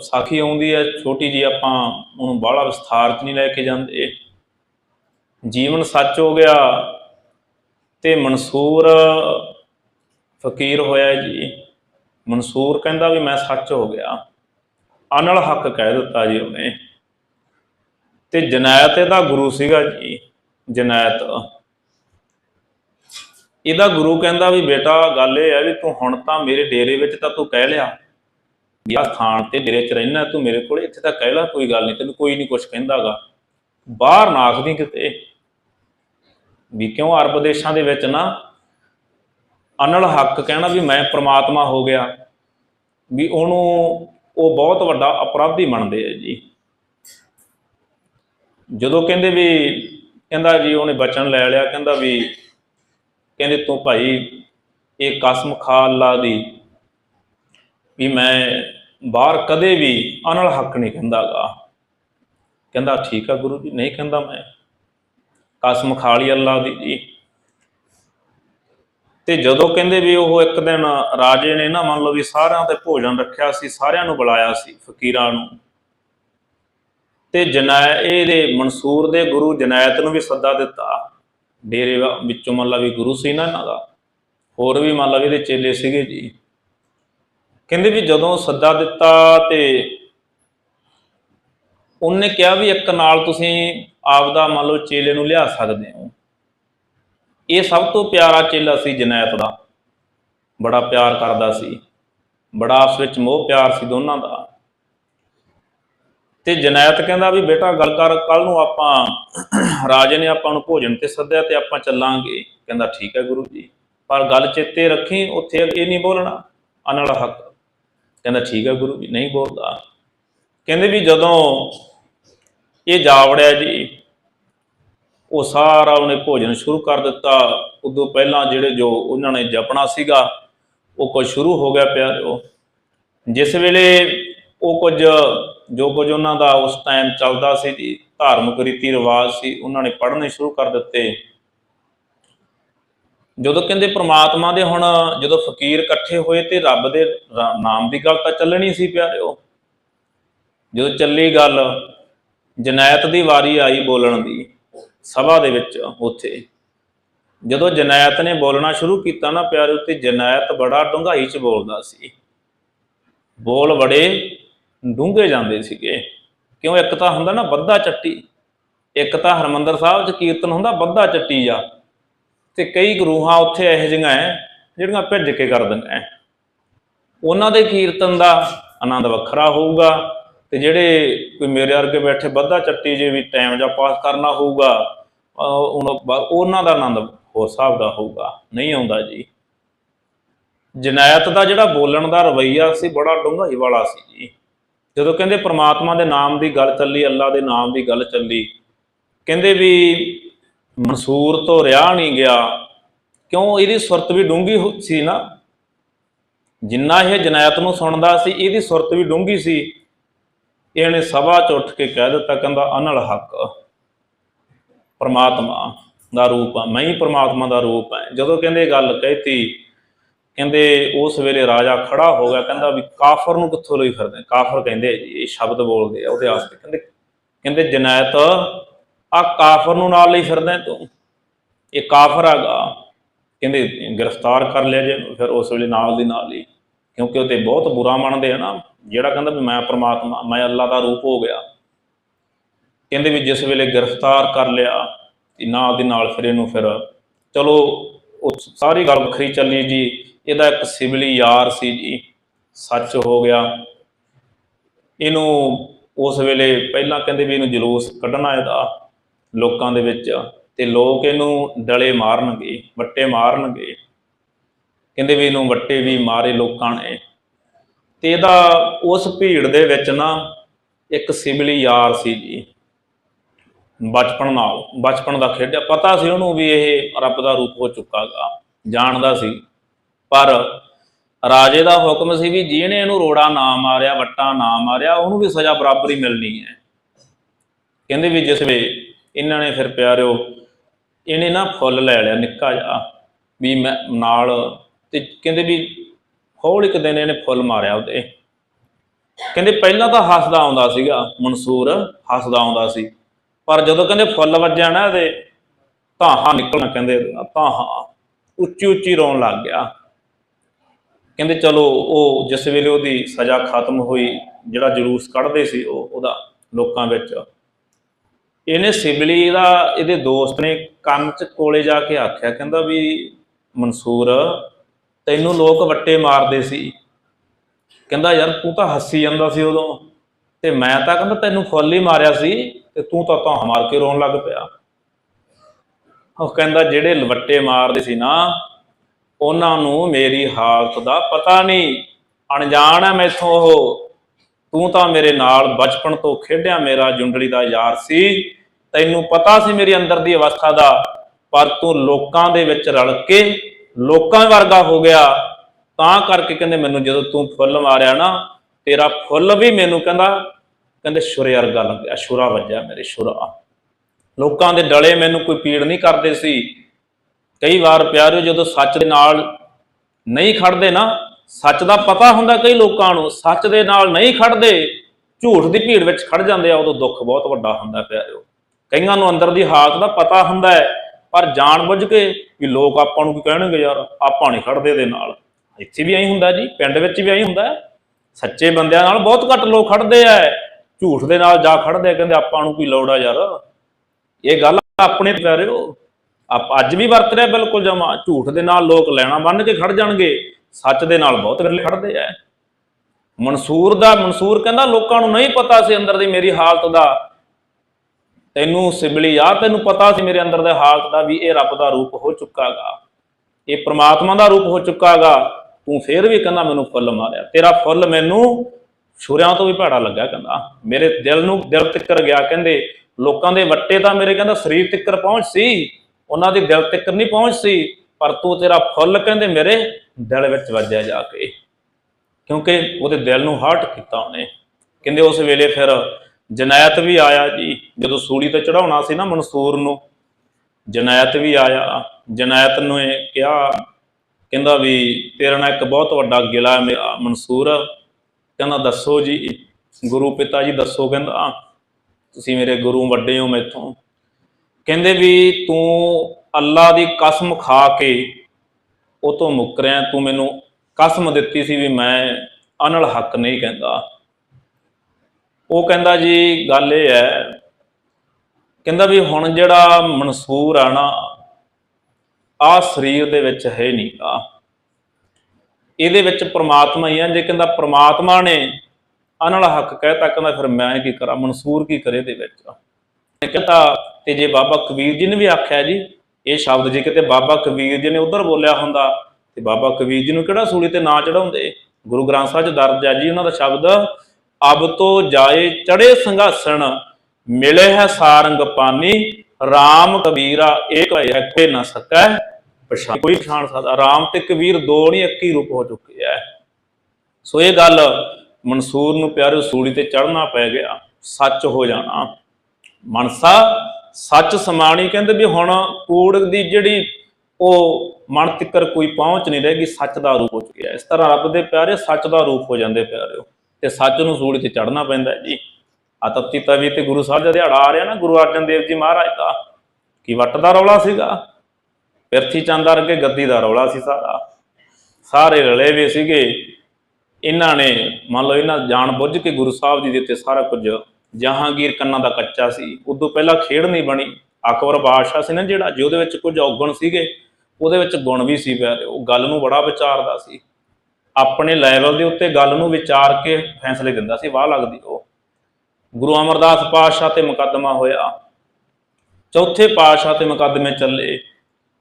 [SPEAKER 1] ਸਾਖੀ ਆਉਂਦੀ ਹੈ, ਛੋਟੀ ਜੀ ਆਪਾਂ ਉਹਨੂੰ ਬਾਹਲਾ ਵਿਸਥਾਰ 'ਚ ਨਹੀਂ ਲੈ ਕੇ ਜਾਂਦੇ। ਜੀਵਨ ਸੱਚ ਹੋ ਗਿਆ ਤੇ ਮਨਸੂਰ ਫਕੀਰ ਹੋਇਆ ਜੀ। ਮਨਸੂਰ ਕਹਿੰਦਾ ਵੀ ਮੈਂ ਸੱਚ ਹੋ ਗਿਆ। ਅਨਲ ਹੱਕ ਕਹਿ ਦਿੱਤਾ ਜੀ ਉਹਨੇ। ਤੇ ਜਨਾਇਤ ਇਹਦਾ ਗੁਰੂ ਸੀਗਾ ਜੀ ਜਨਾਇਤ ਇਹਦਾ ਗੁਰੂ ਕਹਿੰਦਾ ਵੀ ਬੇਟਾ, ਗੱਲ ਇਹ ਹੈ ਵੀ ਤੂੰ ਹੁਣ ਤਾਂ ਮੇਰੇ ਡੇਰੇ ਵਿੱਚ ਤਾਂ ਤੂੰ ਕਹਿ ਲਿਆ। ਵੀ ਆਹ ਥਾਣ ਤੇ ਡੇਰੇ 'ਚ ਰਹਿਣਾ ਤੂੰ ਮੇਰੇ ਕੋਲ, ਇੱਥੇ ਤਾਂ ਕਹਿ ਲੈ ਕੋਈ ਗੱਲ ਨਹੀਂ, ਤੈਨੂੰ ਕੋਈ ਨਹੀਂ ਕੁਝ ਕਹਿੰਦਾਗਾ। ਬਾਹਰ ਨਾ ਆਖਦੀ ਕਿਤੇ। ਵੀ ਕਿਉਂ ਅਰਬ ਦੇਸ਼ਾਂ ਦੇ ਵਿੱਚ ਨਾ ਅਨਲ ਹੱਕ ਕਹਿਣਾ ਵੀ ਮੈਂ ਪ੍ਰਮਾਤਮਾ ਹੋ ਗਿਆ। ਵੀ ਉਹਨੂੰ ਉਹ ਬਹੁਤ ਵੱਡਾ ਅਪਰਾਧੀ ਮੰਨਦੇ ਆ ਜੀ। ਜਦੋਂ ਕਹਿੰਦੇ ਵੀ, ਕਹਿੰਦਾ ਜੀ ਉਹਨੇ ਬਚਨ ਲੈ ਲਿਆ, ਕਹਿੰਦਾ ਵੀ ਕਹਿੰਦੇ, ਤੂੰ ਭਾਈ ਇਹ ਕਸਮ ਖਾ ਅੱਲਾ ਦੀ ਵੀ ਮੈਂ ਬਾਹਰ ਕਦੇ ਵੀ ਅਨਲ ਹੱਕ ਨਹੀਂ ਕਹਿੰਦਾਗਾ। ਕਹਿੰਦਾ, ਠੀਕ ਆ ਗੁਰੂ ਜੀ, ਨਹੀਂ ਕਹਿੰਦਾ ਮੈਂ। ਕਸਮ ਖਾ ਲਈ ਅੱਲਾ ਦੀ ਜੀ। ਤੇ ਜਦੋਂ ਕਹਿੰਦੇ ਵੀ ਉਹ ਇੱਕ ਦਿਨ ਰਾਜੇ ਨੇ ਨਾ, ਮੰਨ ਲਓ ਵੀ ਸਾਰਿਆਂ ਤੇ ਭੋਜਨ ਰੱਖਿਆ ਸੀ, ਸਾਰਿਆਂ ਨੂੰ ਬੁਲਾਇਆ ਸੀ ਫਕੀਰਾਂ ਨੂੰ। ਤੇ ਜਨਾਇ ਇਹਦੇ ਮਨਸੂਰ ਦੇ ਗੁਰੂ ਜਨਾਇਤ ਨੂੰ ਵੀ ਸੱਦਾ ਦਿੱਤਾ। ਡੇਰੇ ਵਿੱਚੋਂ ਮੰਨ ਲਾ ਵੀ ਗੁਰੂ ਸੀ ਨਾ ਇਹਨਾਂ ਦਾ, ਹੋਰ ਵੀ ਮੰਨ ਲਾ ਵੀ ਇਹਦੇ ਚੇਲੇ ਸੀਗੇ ਜੀ। ਕਹਿੰਦੇ ਵੀ ਜਦੋਂ ਸੱਦਾ ਦਿੱਤਾ ਤੇ ਉਹਨੇ ਕਿਹਾ ਵੀ ਇੱਕ ਨਾਲ ਤੁਸੀਂ ਆਪਦਾ ਮੰਨ ਲਓ ਚੇਲੇ ਨੂੰ ਲਿਆ ਸਕਦੇ ਹੋ। ਇਹ ਸਭ ਤੋਂ ਪਿਆਰਾ ਚੇਲਾ ਸੀ ਜਨੈਤ ਦਾ। ਬੜਾ ਪਿਆਰ ਕਰਦਾ ਸੀ। ਬੜਾ ਆਪਸ ਵਿੱਚ ਮੋਹ ਪਿਆਰ ਸੀ ਦੋਨਾਂ ਦਾ। ਤੇ ਜਨਾਇਤ ਕਹਿੰਦਾ ਵੀ ਬੇਟਾ ਗੱਲ ਕਰ ਕੱਲ ਨੂੰ ਆਪਾਂ ਰਾਜੇ ਨੇ ਆਪਾਂ ਨੂੰ ਭੋਜਨ ਤੇ ਸੱਦਿਆ ਤੇ ਆਪਾਂ ਚੱਲਾਂਗੇ। ਕਹਿੰਦਾ ਠੀਕ ਹੈ ਗੁਰੂ ਜੀ, ਪਰ ਗੱਲ ਚੇਤੇ ਰੱਖੀ, ਉੱਥੇ ਇਹ ਨਹੀਂ ਬੋਲਣਾ। ਅਨਲ ਹੱਕ। ਕਹਿੰਦਾ ਠੀਕ ਹੈ ਗੁਰੂ ਜੀ, ਨਹੀਂ ਬੋਲਦਾ। ਕਹਿੰਦੇ ਵੀ ਜਦੋਂ ਇਹ ਜਾਵੜਿਆ ਜੀ, ਉਹ ਸਾਰਾ ਉਹਨੇ ਭੋਜਨ ਸ਼ੁਰੂ ਕਰ ਦਿੱਤਾ। ਉਦੋਂ ਪਹਿਲਾਂ ਜਿਹੜੇ ਜੋ ਉਹਨਾਂ ਨੇ ਜਪਣਾ ਸੀਗਾ, ਉਹ ਕੁਝ ਸ਼ੁਰੂ ਹੋ ਗਿਆ ਪਿਆ ਪਿਆਰਿਓ। ਜਿਸ ਵੇਲੇ ਉਹ ਕੁਝ ਜੋ ਕੁਝ ਉਹਨਾਂ ਦਾ ਉਸ ਟਾਈਮ ਚੱਲਦਾ ਸੀ ਜੀ, ਧਾਰਮਿਕ ਰੀਤੀ ਰਿਵਾਜ ਸੀ, ਉਹਨਾਂ ਨੇ ਪੜ੍ਹਨੇ ਸ਼ੁਰੂ ਕਰ ਦਿੱਤੇ। ਜਦੋਂ ਕਹਿੰਦੇ ਪ੍ਰਮਾਤਮਾ ਦੇ ਹੁਣ ਜਦੋਂ ਫਕੀਰ ਇਕੱਠੇ ਹੋਏ ਤੇ ਰੱਬ ਦੇ ਨਾਮ ਦੀ ਗੱਲ ਤਾਂ ਚੱਲਣੀ ਸੀ ਪਿਆਰਿਓ। ਜਦੋਂ ਚੱਲੀ ਗੱਲ ਜਨਾਇਤ ਦੀ ਵਾਰੀ ਆਈ ਬੋਲਣ ਦੀ ਸਭਾ ਦੇ ਵਿੱਚ ਉੱਥੇ। ਜਦੋਂ ਜਨਾਇਤ ਨੇ ਬੋਲਣਾ ਸ਼ੁਰੂ ਕੀਤਾ ਨਾ ਪਿਆਰਿਓ ਤੇ ਜਨਾਇਤ ਬੜਾ ਡੂੰਘਾਈ ਚ ਬੋਲਦਾ ਸੀ। ਬੋਲ ਬੜੇ ਡੂੰਘੇ ਜਾਂਦੇ ਸੀਗੇ। ਕਿਉਂ? ਇੱਕ ਤਾਂ ਹੁੰਦਾ ਨਾ ਬੱਧਾ ਚੱਟੀ। ਇੱਕ ਤਾਂ ਹਰਮੰਦਰ ਸਾਹਿਬ 'ਚ ਕੀਰਤਨ ਹੁੰਦਾ ਬੱਧਾ ਚੱਟੀ ਜਾ। ਤੇ ਕਈ ਗਰੂਹਾਂ ਉੱਥੇ ਇਹੋ ਜਿਹੀਆਂ ਹੈ ਜਿਹੜੀਆਂ ਭਿੱਜ ਕੇ ਕਰ ਦਿੰਦੇ ਹੈ। ਉਹਨਾਂ ਦੇ ਕੀਰਤਨ ਦਾ ਆਨੰਦ ਵੱਖਰਾ ਹੋਊਗਾ ਤੇ ਜਿਹੜੇ ਕੋਈ ਮੇਰੇ ਵਰਗੇ ਬੈਠੇ ਬੱਧਾ ਚੱਟੀ ਜੇ ਵੀ ਟਾਈਮ ਜਾਂ ਪਾਸ ਕਰਨਾ ਹੋਊਗਾ ਉਹਨਾਂ ਦਾ ਆਨੰਦ ਹੋਰ ਹਿਸਾਬ ਦਾ ਹੋਊਗਾ। ਨਹੀਂ ਆਉਂਦਾ ਜੀ। ਜਨਾਇਤ ਦਾ ਜਿਹੜਾ ਬੋਲਣ ਦਾ ਰਵਈਆ ਸੀ, ਬੜਾ ਡੂੰਘਾਈ ਵਾਲਾ ਸੀ ਜੀ। ਜਦੋਂ ਕਹਿੰਦੇ ਪ੍ਰਮਾਤਮਾ ਦੇ ਨਾਮ ਦੀ ਗੱਲ ਚੱਲੀ, ਅੱਲਾ ਦੇ ਨਾਮ ਦੀ ਗੱਲ ਚੱਲੀ, ਕਹਿੰਦੇ ਵੀ ਮਨਸੂਰ ਤੋਂ ਰਿਹਾ ਨਹੀਂ ਗਿਆ। ਕਿਉਂ? ਇਹਦੀ ਸੁਰਤ ਵੀ ਡੂੰਘੀ ਸੀ ਨਾ। ਜਿੰਨਾ ਇਹ ਜਨਾਇਤ ਨੂੰ ਸੁਣਦਾ ਸੀ, ਇਹਦੀ ਸੁਰਤ ਵੀ ਡੂੰਘੀ ਸੀ। ਇਹਨੇ ਸਭਾ ਚ ਉੱਠ ਕੇ ਕਹਿ ਦਿੱਤਾ, ਕਹਿੰਦਾ, ਅਨਲ ਹੱਕ, ਪ੍ਰਮਾਤਮਾ ਦਾ ਰੂਪ ਆ, ਮੈਂ ਹੀ ਪ੍ਰਮਾਤਮਾ ਦਾ ਰੂਪ ਆ। ਜਦੋਂ ਕਹਿੰਦੇ ਇਹ ਗੱਲ ਕਹਿਤੀ ਕਹਿੰਦੇ ਉਸ ਵੇਲੇ ਰਾਜਾ ਖੜਾ ਹੋ ਗਿਆ, ਕਹਿੰਦਾ ਵੀ ਕਾਫਰ ਨੂੰ ਕਿੱਥੋਂ ਲਈ ਫਿਰਦੇ? ਕਾਫਰ ਕਹਿੰਦੇ, ਇਹ ਸ਼ਬਦ ਬੋਲਦੇ ਆ ਉਹਦੇ ਵਾਸਤੇ। ਕਹਿੰਦੇ ਕਹਿੰਦੇ ਜਨਾਇਤ ਆ ਕਾਫਰ ਨੂੰ ਨਾਲ ਲਈ ਫਿਰਦਾ ਤੂੰ? ਇਹ ਕਾਫਰ ਹੈਗਾ। ਕਹਿੰਦੇ ਗ੍ਰਿਫਤਾਰ ਕਰ ਲਿਆ ਜੇ, ਫਿਰ ਉਸ ਵੇਲੇ ਨਾਲ ਦੀ ਨਾਲ ਹੀ। ਕਿਉਂਕਿ ਉਹ ਤੇ ਬਹੁਤ ਬੁਰਾ ਮੰਨਦੇ ਆ ਨਾ, ਜਿਹੜਾ ਕਹਿੰਦਾ ਵੀ ਮੈਂ ਪ੍ਰਮਾਤਮਾ, ਮੈਂ ਅੱਲਾ ਦਾ ਰੂਪ ਹੋ ਗਿਆ। ਕਹਿੰਦੇ ਵੀ ਜਿਸ ਵੇਲੇ ਗ੍ਰਿਫਤਾਰ ਕਰ ਲਿਆ ਨਾਲ ਦੀ ਨਾਲ ਫਿਰ ਇਹਨੂੰ ਫਿਰ, ਚਲੋ, ਉਹ ਸਾਰੀ ਗੱਲ ਵੱਖਰੀ ਚੱਲੀ ਜੀ। ਇਹਦਾ ਇੱਕ ਸਿਵਲੀ ਯਾਰ ਸੀ ਜੀ, ਸੱਚ ਹੋ ਗਿਆ। ਇਹਨੂੰ ਉਸ ਵੇਲੇ ਪਹਿਲਾਂ ਕਹਿੰਦੇ ਵੀ ਇਹਨੂੰ ਜਲੂਸ ਕੱਢਣਾ ਇਹਦਾ ਲੋਕਾਂ ਦੇ ਵਿੱਚ ਤੇ ਲੋਕ ਇਹਨੂੰ ਡਲੇ ਮਾਰਨਗੇ, ਵੱਟੇ ਮਾਰਨਗੇ। ਕਹਿੰਦੇ ਵੀ ਇਹਨੂੰ ਵੱਟੇ ਵੀ ਮਾਰੇ ਲੋਕਾਂ ਨੇ। ਤੇ ਇਹਦਾ ਉਸ ਭੀੜ ਦੇ ਵਿੱਚ ਨਾ ਇੱਕ ਸਿਵਲੀ ਯਾਰ ਸੀ ਜੀ, ਬਚਪਨ ਨਾਲ, ਬਚਪਨ ਦਾ ਖੇਡਿਆ। ਪਤਾ ਸੀ ਉਹਨੂੰ ਵੀ ਇਹ ਰੱਬ ਦਾ ਰੂਪ ਹੋ ਚੁੱਕਾਗਾ, ਜਾਣਦਾ ਸੀ। ਪਰ ਰਾਜੇ ਦਾ ਹੁਕਮ ਸੀ ਵੀ ਜਿਹਨੇ ਇਹਨੂੰ ਰੋੜਾ ਨਾ ਮਾਰਿਆ, ਵੱਟਾ ਨਾ ਮਾਰਿਆ, ਉਹਨੂੰ ਵੀ ਸਜ਼ਾ ਬਰਾਬਰ ਹੀ ਮਿਲਣੀ ਹੈ। ਕਹਿੰਦੇ ਵੀ ਜਿਸ ਵੇ ਇਹਨਾਂ ਨੇ ਫਿਰ ਪਿਆਰਿਓ, ਇਹਨੇ ਨਾ ਫੁੱਲ ਲੈ ਲਿਆ ਨਿੱਕਾ ਜਿਹਾ, ਵੀ ਮੈਂ ਨਾਲ ਤੇ ਕਹਿੰਦੇ ਵੀ ਹੌਲੀ ਇੱਕ ਦਿਨ ਇਹਨੇ ਫੁੱਲ ਮਾਰਿਆ ਉਹਦੇ। ਕਹਿੰਦੇ ਪਹਿਲਾਂ ਤਾਂ ਹੱਸਦਾ ਆਉਂਦਾ ਸੀਗਾ, ਮਨਸੂਰ ਹੱਸਦਾ ਆਉਂਦਾ ਸੀ, ਪਰ ਜਦੋਂ ਕਹਿੰਦੇ ਫੁੱਲ ਵੱਜਿਆ ਨਾ ਤੇ ਧਾਹਾਂ ਨਿਕਲਣਾ ਕਹਿੰਦੇ, ਧਾਹਾਂ ਉੱਚੀ ਉੱਚੀ ਰੋਣ ਲੱਗ ਗਿਆ। ਕਹਿੰਦੇ ਚਲੋ ਉਹ ਜਿਸ ਵੇਲੇ ਉਹਦੀ ਸਜ਼ਾ ਖਤਮ ਹੋਈ, ਜਿਹੜਾ ਜਲੂਸ ਕੱਢਦੇ ਸੀ ਉਹ, ਉਹਦਾ ਲੋਕਾਂ ਵਿੱਚ। ਇਹਨੇ ਸਿਬਲੀ ਦਾ ਇਹਦੇ ਦੋਸਤ ਨੇ ਕੰਨ ਚ ਕੋਲੇ ਜਾ ਕੇ ਆਖਿਆ, ਕਹਿੰਦਾ ਵੀ ਮਨਸੂਰ, ਤੈਨੂੰ ਲੋਕ ਵੱਟੇ ਮਾਰਦੇ ਸੀ। ਕਹਿੰਦਾ, ਯਾਰ ਤੂੰ ਤਾਂ ਹੱਸੀ ਜਾਂਦਾ ਸੀ ਉਦੋਂ। ਤੇ ਮੈਂ ਤਾਂ ਕਹਿੰਦਾ ਤੈਨੂੰ ਫੁੱਲ ਹੀ ਮਾਰਿਆ ਸੀ ਤੇ ਤੂੰ ਤਾਂ ਤਾਂ ਮਾਰ ਕੇ ਰੋਣ ਲੱਗ ਪਿਆ। ਉਹ ਕਹਿੰਦਾ, ਜਿਹੜੇ ਲਵੱਟੇ ਮਾਰਦੇ ਸੀ ਨਾ ਉਹਨਾਂ ਨੂੰ ਮੇਰੀ ਹਾਲਤ ਦਾ ਪਤਾ ਨਹੀਂ। ਅਣਜਾਣ ਹੈ ਮੈਥੋਂ ਉਹ। ਤੂੰ ਤਾਂ ਮੇਰੇ ਨਾਲ ਬਚਪਨ ਤੋਂ ਖੇਡਿਆ, ਮੇਰਾ ਜੁੰਡਲੀ ਦਾ ਯਾਰ ਸੀ। ਤੈਨੂੰ ਪਤਾ ਸੀ ਮੇਰੀ ਅੰਦਰ ਦੀ ਅਵਸਥਾ ਦਾ। ਪਰ ਤੂੰ ਲੋਕਾਂ ਦੇ ਵਿੱਚ ਰਲ ਕੇ ਲੋਕਾਂ ਵਰਗਾ ਹੋ ਗਿਆ। ਤਾਂ ਕਰਕੇ ਕਹਿੰਦੇ ਮੈਨੂੰ ਜਦੋਂ ਤੂੰ ਫੁੱਲ ਮਾਰਿਆ ਨਾ, ਤੇਰਾ ਫੁੱਲ ਵੀ ਮੈਨੂੰ ਕਹਿੰਦਾ, ਕਹਿੰਦੇ ਸੁਰੇ ਵਰਗਾ ਲੱਗਿਆ ਛੁਰਾ ਵੱਜਿਆ ਮੇਰੇ ਸ਼ੁਰਾ। ਲੋਕਾਂ ਦੇ ਡਲੇ ਮੈਨੂੰ ਕੋਈ ਪੀੜ ਨਹੀਂ ਕਰਦੇ ਸੀ। ਕਈ ਵਾਰ ਪਿਆਰਿਓ, ਜਦੋਂ ਸੱਚ ਦੇ ਨਾਲ ਨਹੀਂ ਖੜਦੇ ਨਾ, ਸੱਚ ਦਾ ਪਤਾ ਹੁੰਦਾ ਕਈ ਲੋਕਾਂ ਨੂੰ, ਸੱਚ ਦੇ ਨਾਲ ਨਹੀਂ ਖੜਦੇ, ਝੂਠ ਦੀ ਭੀੜ ਵਿੱਚ ਖੜ ਜਾਂਦੇ ਆ, ਉਦੋਂ ਦੁੱਖ ਬਹੁਤ ਵੱਡਾ ਹੁੰਦਾ ਪਿਆਰਿਓ। ਕਈਆਂ ਨੂੰ ਅੰਦਰ ਦੀ ਹਾਲਤ ਦਾ ਪਤਾ ਹੁੰਦਾ ਹੈ, ਪਰ ਜਾਣਬੁੱਝ ਕੇ ਵੀ ਲੋਕ ਆਪਾਂ ਨੂੰ ਕੀ ਕਹਿਣਗੇ ਯਾਰ, ਆਪਾਂ ਨਹੀਂ ਖੜਦੇ ਦੇ ਨਾਲ। ਇੱਥੇ ਵੀ ਐਂ ਹੁੰਦਾ ਜੀ, ਪਿੰਡ ਵਿੱਚ ਵੀ ਐਂ ਹੁੰਦਾ ਸੱਚੇ ਬੰਦਿਆਂ ਨਾਲ ਬਹੁਤ ਘੱਟ ਲੋਕ ਖੜਦੇ ਆ, ਝੂਠ ਦੇ ਨਾਲ ਜਾ ਖੜਦੇ ਕਹਿੰਦੇ ਆਪਾਂ ਨੂੰ ਕੀ ਲੋੜ ਆ ਯਾਰ। ਇਹ ਗੱਲ ਆਪਣੇ ਪਿਆਰਿਓ ਆਪ ਅੱਜ ਵੀ ਵਰਤ ਰਿਹਾ ਬਿਲਕੁਲ ਜਮਾ। ਝੂਠ ਦੇ ਨਾਲ ਲੋਕ ਲੈਣਾ ਬੰਨ ਕੇ ਖੜ ਜਾਣਗੇ। ਸੱਚ ਦੇ ਨਾਲ ਬਹੁਤ ਵਿਰਲੇ ਖੜਦੇ ਆ। ਮਨਸੂਰ ਦਾ ਮਨਸੂਰ ਕਹਿੰਦਾ ਲੋਕਾਂ ਨੂੰ ਨਹੀਂ ਪਤਾ ਸੀ ਅੰਦਰ ਦੀ ਮੇਰੀ ਹਾਲਤ ਦਾ। ਤੈਨੂੰ ਸਿਬਲੀ ਆ, ਤੈਨੂੰ ਪਤਾ ਸੀ ਮੇਰੇ ਅੰਦਰ ਦੇ ਹਾਲਤ ਦਾ ਵੀ ਇਹ ਰੱਬ ਦਾ ਰੂਪ ਹੋ ਚੁੱਕਾਗਾ। ਇਹ ਪ੍ਰਮਾਤਮਾ ਦਾ ਰੂਪ ਹੋ ਚੁੱਕਾਗਾ। ਤੂੰ ਫੇਰ ਵੀ ਕਹਿੰਦਾ ਮੈਨੂੰ ਫੁੱਲ ਮਾਰਿਆ। ਤੇਰਾ ਫੁੱਲ ਮੈਨੂੰ ਛੁਰਿਆਂ ਤੋਂ ਵੀ ਭੈੜਾ ਲੱਗਾ ਕਹਿੰਦਾ। ਮੇਰੇ ਦਿਲ ਨੂੰ ਦਿਲ ਤਿੱਕਰ ਗਿਆ ਕਹਿੰਦੇ। ਲੋਕਾਂ ਦੇ ਵੱਟੇ ਤਾਂ ਮੇਰੇ ਕਹਿੰਦਾ ਸਰੀਰ ਤਿੱਕਰ ਪਹੁੰਚ ਸੀ। ਉਹਨਾਂ ਦੇ ਦਿਲ ਤਿੱਕਰ ਨਹੀਂ ਪਹੁੰਚ ਸੀ, ਪਰ ਤੂੰ ਤੇਰਾ ਫੁੱਲ ਕਹਿੰਦੇ ਮੇਰੇ ਦਿਲ ਵਿੱਚ ਵੱਜਿਆ ਜਾ ਕੇ। ਕਿਉਂਕਿ ਉਹਦੇ ਦਿਲ ਨੂੰ ਹਰਟ ਕੀਤਾ ਉਹਨੇ। ਕਹਿੰਦੇ ਉਸ ਵੇਲੇ ਫਿਰ ਜਨਾਇਤ ਵੀ ਆਇਆ ਜੀ, ਜਦੋਂ ਸੂਲੀ ਤੇ ਚੜਾਉਣਾ ਸੀ ਨਾ ਮਨਸੂਰ ਨੂੰ ਜਨਾਇਤ ਵੀ ਆਇਆ। ਜਨਾਇਤ ਨੂੰ ਇਹ ਕਿਹਾ, ਕਹਿੰਦਾ ਵੀ ਤੇਰੇ ਨਾਲ ਇੱਕ ਬਹੁਤ ਵੱਡਾ ਗਿਲਾ ਮੇਰਾ ਮਨਸੂਰ। ਕਹਿੰਦਾ, ਦੱਸੋ ਜੀ, ਗੁਰੂ ਪਿਤਾ ਜੀ ਦੱਸੋ, ਕਹਿੰਦਾ, ਤੁਸੀਂ ਮੇਰੇ ਗੁਰੂ ਵੱਡੇ ਹੋ ਮੈਥੋਂ। ਕਹਿੰਦੇ ਵੀ ਤੂੰ ਅੱਲਾ ਦੀ ਕਸਮ ਖਾ ਕੇ ਉਹ ਤੋਂ ਮੁੱਕਰਿਆ, ਤੂੰ ਮੈਨੂੰ ਕਸਮ ਦਿੱਤੀ ਸੀ ਵੀ ਮੈਂ ਅਨਲ ਹੱਕ ਨਹੀਂ ਕਹਿੰਦਾ। ਉਹ ਕਹਿੰਦਾ ਜੀ, ਗੱਲ ਇਹ ਹੈ, ਕਹਿੰਦਾ ਵੀ ਹੁਣ ਜਿਹੜਾ ਮਨਸੂਰ ਆ ਨਾ, ਆ ਸਰੀਰ ਦੇ ਵਿੱਚ ਹੈ ਨਹੀਂ ਆ ਇਹਦੇ ਵਿੱਚ ਪ੍ਰਮਾਤਮਾ ਹੀ ਆ, ਜੇ ਕਹਿੰਦਾ ਪ੍ਰਮਾਤਮਾ ਨੇ ਅਨਲ ਵਾਲਾ ਹੱਕ ਕਹਿਤਾ ਕਹਿੰਦਾ ਫਿਰ ਮੈਂ ਕੀ ਕਰਾਂ, ਮਨਸੂਰ ਕੀ ਕਰੇ ਦੇ ਵਿੱਚ? ਨੇ ਕਹਿੰਦਾ ਤੇ ਜੇ ਬਾਬਾ ਕਬੀਰ ਜੀ ਨੇ ਵੀ ਆਖਿਆ ਜੀ, ਇਹ ਸ਼ਬਦ ਜੇ ਕਿਤੇ ਬਾਬਾ ਕਬੀਰ ਜੀ ਨੇ ਉਧਰ ਬੋਲਿਆ ਹੁੰਦਾ, ਤੇ ਬਾਬਾ ਕਬੀਰ ਜੀ ਨੂੰ ਕਿਹੜਾ ਸੂਲੀ ਤੇ ਨਾ ਚੜਾਉਂਦੇ? ਗੁਰੂ ਗ੍ਰੰਥ ਸਾਹਿਬ 'ਚ ਦਰਜ ਹੈ ਜੀ ਉਹਨਾਂ ਦਾ ਸ਼ਬਦ, ਅਬ ਤੋਂ ਜਾਏ ਚੜੇ ਸੰਘਾਸਣ, ਮਿਲੇ ਹੈ ਸਾਰੰਗ ਪਾਨੀ RAM ਕਬੀਰਾ ਏਕ ਹੈ, ਕੋਈ ਨਾ ਸਕੈ ਪਛਾਣ, ਕੋਈ ਪਛਾਣ ਸਕਦਾ RAM ਤੇ ਕਬੀਰ ਦੋ ਨਹੀਂ, ਇੱਕ ਹੀ ਰੂਪ ਹੋ ਚੁੱਕੇ ਹੈ ਸੋ ਇਹ ਗੱਲ ਮਨਸੂਰ ਨੂੰ ਪਿਆਰੇ ਸੂਲੀ ਤੇ ਚੜਨਾ ਪੈ ਗਿਆ, ਸੱਚ ਹੋ ਜਾਣਾ। ਮਨਸਾ ਸੱਚ ਸਮਾਣੀ ਕਹਿੰਦੇ ਵੀ ਹੁਣ ਕੂੜ ਦੀ ਜਿਹੜੀ ਉਹ ਮਨ ਤਿੱਕਰ ਕੋਈ ਪਹੁੰਚ ਨਹੀਂ ਰਹੇਗੀ, ਸੱਚ ਦਾ ਰੂਪ ਹੋ ਚੁੱਕਿਆ। ਇਸ ਤਰ੍ਹਾਂ ਰੱਬ ਦੇ ਪਿਆਰੇ ਸੱਚ ਦਾ ਰੂਪ ਹੋ ਜਾਂਦੇ ਪਿਆਰਿਓ, ਤੇ ਸੱਚ ਨੂੰ ਸੂਲੀ ਤੇ ਚੜਨਾ ਪੈਂਦਾ ਜੀ। ਆ ਤਪਤੀ ਤਵੀ ਤੇ ਗੁਰੂ ਸਾਹਿਬ ਦਾ ਦਿਹਾੜਾ ਆ ਰਿਹਾ ਨਾ, ਗੁਰੂ ਅਰਜਨ ਦੇਵ ਜੀ ਮਹਾਰਾਜ ਦਾ, ਕੀ ਵੱਟ ਦਾ ਰੌਲਾ ਸੀਗਾ? ਪਿਰਥੀ ਚੰਦ ਵਰਗੇ ਗੱਦੀ ਦਾ ਰੌਲਾ ਸੀ ਸਾਰਾ। ਸਾਰੇ ਰਲੇ ਵੀ ਸੀਗੇ। ਇਹਨਾਂ ਨੇ ਮੰਨ ਲਓ, ਇਹਨਾਂ ਜਾਣ ਬੁੱਝ ਕੇ ਗੁਰੂ ਸਾਹਿਬ ਜੀ ਦੇ ਉੱਤੇ ਸਾਰਾ ਕੁਝ ਜਹਾਂਗੀਰ ਕੰਨਾਂ ਦਾ ਕੱਚਾ ਸੀ। ਉਦੋਂ ਪਹਿਲਾਂ ਖੇਡ ਨਹੀਂ ਬਣੀ। ਅਕਬਰ ਬਾਦਸ਼ਾਹ ਸੀ ਨਾ ਜਿਹੜਾ ਜਿਹਦੇ ਵਿੱਚ ਕੁਝ ਔਗਣ ਸੀਗੇ, ਉਹਦੇ ਵਿੱਚ ਗੁਣ ਵੀ ਸੀ ਪਿਆਰੇ। ਉਹ ਗੱਲ ਨੂੰ ਬੜਾ ਵਿਚਾਰਦਾ ਸੀ। ਆਪਣੇ ਲੈਵਲ ਦੇ ਉੱਤੇ ਗੱਲ ਨੂੰ ਵਿਚਾਰ ਕੇ ਫੈਸਲੇ ਦਿੰਦਾ ਸੀ। ਵਾਹ ਲੱਗਦੀ ਉਹ। ਗੁਰੂ ਅਮਰਦਾਸ ਪਾਤਸ਼ਾਹ ਤੇ ਮੁਕੱਦਮਾ ਹੋਇਆ। ਚੌਥੇ ਪਾਤਸ਼ਾਹ ਤੇ ਮੁਕੱਦਮੇ ਚੱਲੇ।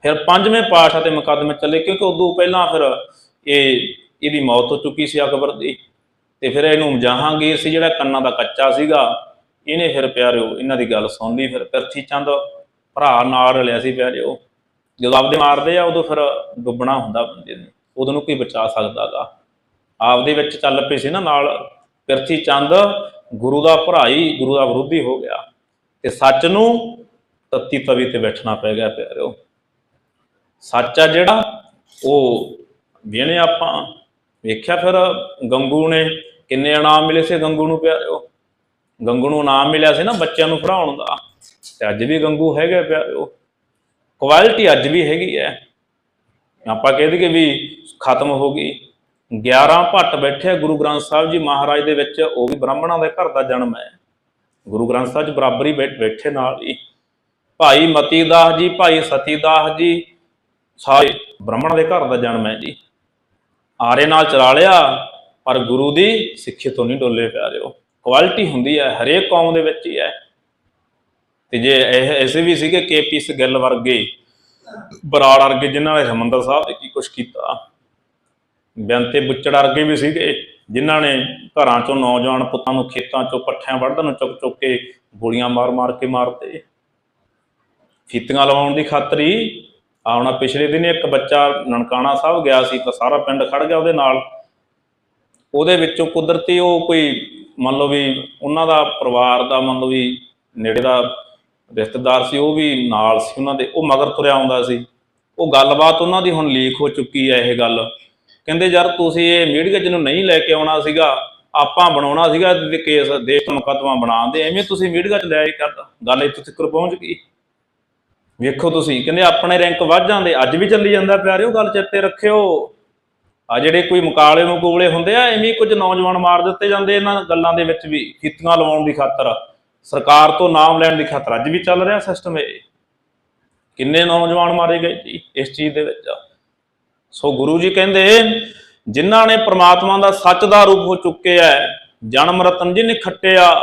[SPEAKER 1] ਫਿਰ ਪੰਜਵੇਂ ਪਾਤਸ਼ਾਹ ਤੇ ਮੁਕੱਦਮੇ ਚੱਲੇ, ਕਿਉਂਕਿ ਉਦੋਂ ਪਹਿਲਾਂ ਫਿਰ ਇਹ, ਇਹਦੀ ਮੌਤ ਹੋ ਚੁੱਕੀ ਸੀ ਅਕਬਰ ਦੀ। ਤੇ ਫਿਰ ਇਹਨੂੰ ਜਹਾਂਗੀਰ ਸੀ ਜਿਹੜਾ ਕੰਨਾਂ ਦਾ ਕੱਚਾ ਸੀਗਾ, ਇਹਨੇ ਫਿਰ ਪਿਆਰਿਓ, ਇਹਨਾਂ ਦੀ ਗੱਲ ਸੁਣ ਲਈ ਫਿਰ। ਪਿਰਥੀ ਚੰਦ ਭਰਾ ਨਾਲ ਰਲਿਆ ਸੀ ਪਿਆਰਿਓ। ਜਦੋਂ ਆਪਦੇ ਮਾਰਦੇ ਆ, ਉਦੋਂ ਫਿਰ ਡੁੱਬਣਾ ਹੁੰਦਾ ਬੰਦੇ ਨੂੰ। ਉਦੋਂ ਨੂੰ ਕੋਈ ਬਚਾ ਸਕਦਾਗਾ ਆਪਦੇ ਵਿੱਚ ਚੱਲ ਪਏ ਸੀ ਨਾ ਨਾਲ। ਪਿਰਥੀ ਚੰਦ ਗੁਰੂ ਦਾ ਭਰਾ ਹੀ ਗੁਰੂ ਦਾ ਵਿਰੋਧੀ ਹੋ ਗਿਆ। ਤੇ ਸੱਚ ਨੂੰ ਤੱਤੀ ਤਵੀ ਤੇ ਬੈਠਣਾ ਪੈ ਗਿਆ ਪਿਆਰਿਓ। ਸੱਚ ਆ ਜਿਹੜਾ, ਉਹ ਵੇਣੇ ਆਪਾਂ। ਵੇਖਿਆ ਫਿਰ ਗੰਗੂ ਨੇ ਕਿੰਨੇ ਇਨਾਮ ਮਿਲੇ ਸੀ ਗੰਗੂ ਨੂੰ ਪਿਆਰਿਓ ਗੰਗੂ ਨੂੰ ਇਨਾਮ ਮਿਲਿਆ ਸੀ ਨਾ ਬੱਚਿਆਂ ਨੂੰ ਪੜਾਉਣ ਦਾ। ਤੇ ਅੱਜ ਵੀ ਗੰਗੂ ਹੈਗਾ ਪਿਆਰਿਓ ਕੁਆਲਿਟੀ ਅੱਜ ਵੀ ਹੈਗੀ ਹੈ। ਆਪਾਂ ਕਹਿ ਦਈਏ ਵੀ ਖਤਮ ਹੋ ਗਈ। 11 ਭੱਟ ਬੈਠੇ ਗੁਰੂ ਗ੍ਰੰਥ ਸਾਹਿਬ ਜੀ ਮਹਾਰਾਜ ਦੇ ਵਿੱਚ, ਉਹ ਵੀ ਬ੍ਰਾਹਮਣਾਂ ਦੇ ਘਰ ਦਾ ਜਨਮ ਹੈ। ਗੁਰੂ ਗ੍ਰੰਥ ਸਾਹਿਬ 'ਚ ਬਰਾਬਰੀ ਬੈਠ- ਬੈਠੇ ਨਾਲ ਹੀ। ਭਾਈ ਮਤੀ ਦਾਸ ਜੀ, ਭਾਈ ਸਤੀ ਦਾਸ ਜੀ, ਸਾਰੇ ਬ੍ਰਾਹਮਣਾਂ ਦੇ ਘਰ ਦਾ ਜਨਮ ਹੈ ਜੀ। ਆਰੇ ਨਾਲ ਚਲਾ ਲਿਆ, ਪਰ ਗੁਰੂ ਦੀ ਸਿੱਖਿਆ ਤੋਂ ਨਹੀਂ ਡੋਲੇ ਪਿਆਰਿਓ। ਕੁਆਲਿਟੀ ਹੁੰਦੀ ਹੈ, ਹਰੇਕ ਕੌਮ ਦੇ ਵਿੱਚ ਹੀ ਹੈ। ਤੇ ਜੇ ਇਹ ਐਸੇ ਵੀ ਸੀਗੇ ਕੇਪੀਸ ਗਿੱਲ ਵਰਗੇ ਬਰਾੜ ਵਰਗੇ ਜਿਨ੍ਹਾਂ ਨੇ ਹਮੰਦਰ ਸਾਹਿਬ ਤੇ ਕੀ ਕੁਛ ਕੀਤਾ। ਬੇਅੰਤੇ ਬੁੱਚੜ ਵਰਗੇ ਵੀ ਸੀਗੇ, ਜਿਨ੍ਹਾਂ ਨੇ ਘਰਾਂ ਚੋਂ ਨੌਜਵਾਨ ਪੁੱਤਾਂ ਨੂੰ ਖੇਤਾਂ ਚੋਂ ਪੱਠਿਆਂ ਵੱਢਣ ਨੂੰ ਚੁੱਕ ਚੁੱਕ ਕੇ ਗੋਲੀਆਂ ਮਾਰ ਮਾਰ ਕੇ ਮਾਰਤੇ ਫੀਤੀਆਂ ਲਵਾਉਣ ਦੀ ਖਾਤਰ ਆਉਣਾ ਪਿਛਲੇ ਦਿਨ ਇੱਕ ਬੱਚਾ ਨਨਕਾਣਾ ਸਾਹਿਬ ਗਿਆ ਸੀ ਤਾਂ ਸਾਰਾ ਪਿੰਡ ਖੜ ਗਿਆ ਉਹਦੇ ਨਾਲ। ਉਹਦੇ ਵਿੱਚੋਂ ਕੁਦਰਤੀ ਉਹ ਕੋਈ ਮੰਨ ਲਓ ਵੀ ਉਹਨਾਂ ਦਾ ਪਰਿਵਾਰ ਦਾ ਮੰਨ ਲਓ ਵੀ ਨੇੜੇ ਦਾ ਰਿਸ਼ਤੇਦਾਰ ਸੀ, ਉਹ ਵੀ ਨਾਲ ਸੀ ਉਹਨਾਂ ਦੇ, ਉਹ ਮਗਰ ਤੁਰਿਆ ਆਉਂਦਾ ਸੀ। ਉਹ ਗੱਲਬਾਤ ਉਹਨਾਂ ਦੀ ਹੁਣ ਲੀਕ ਹੋ ਚੁੱਕੀ ਹੈ ਇਹ ਗੱਲ। ਕਹਿੰਦੇ, ਯਾਰ ਤੁਸੀਂ ਇਹ ਮੀਡੀਆ ਜਿਹਨੂੰ ਨਹੀਂ ਲੈ ਕੇ ਆਉਣਾ ਸੀਗਾ, ਆਪਾਂ ਬਣਾਉਣਾ ਸੀਗਾ ਤੇ ਕੇਸ, ਦੇਸ਼ ਤੋਂ ਮੁਕੱਦਮਾ ਬਣਾਉਂਦੇ ਐਵੇਂ ਤੁਸੀਂ ਮੀਡੀਆ 'ਚ ਲੈ ਕੇ ਕਰਦਾ। ਗੱਲ ਇੱਥੇ ਤੱਕ ਪਹੁੰਚ ਗਈ। ਵੇਖੋ ਤੁਸੀਂ, ਕਹਿੰਦੇ ਆਪਣੇ ਰੈਂਕ ਵੱਧ ਜਾਂਦੇ, ਅੱਜ ਵੀ ਚੱਲੀ ਜਾਂਦਾ ਪਿਆਰਿਓ, ਗੱਲ ਚੇਤੇ ਰੱਖਿਓ। ਆ ਜਿਹੜੇ ਕੋਈ ਮੁਕਾਲੇ ਮੁਕੂਲੇ ਹੁੰਦੇ ਆ, ਐਵੇਂ ਹੀ ਕੁਝ ਨੌਜਵਾਨ ਮਾਰ ਦਿੱਤੇ ਜਾਂਦੇ ਇਹਨਾਂ ਗੱਲਾਂ ਦੇ ਵਿੱਚ ਵੀ ਕੀਤੀਆਂ ਲਵਾਉਣ ਦੀ ਖਾਤਰ। ਸਰਕਾਰ ਤੋਂ ਨਾਮ ਲੈਣ ਦੀ ਖਾਤਰ, ਅੱਜ ਵੀ ਚੱਲ ਰਿਹਾ ਸਿਸਟਮ ਇਹ। ਕਿੰਨੇ ਨੌਜਵਾਨ ਮਾਰੇ ਗਏ ਜੀ, ਇਸ ਚੀਜ਼ ਦੇ ਵਿੱਚ। ਸੋ ਗੁਰੂ ਜੀ ਕਹਿੰਦੇ, ਜਿਨ੍ਹਾਂ ਨੇ ਪ੍ਰਮਾਤਮਾ ਦਾ ਸੱਚ ਦਾ ਰੂਪ ਹੋ ਚੁੱਕੇ ਐ ਜਨਮ ਰਤਨ ਜਿਨ ਖੱਟਿਆ,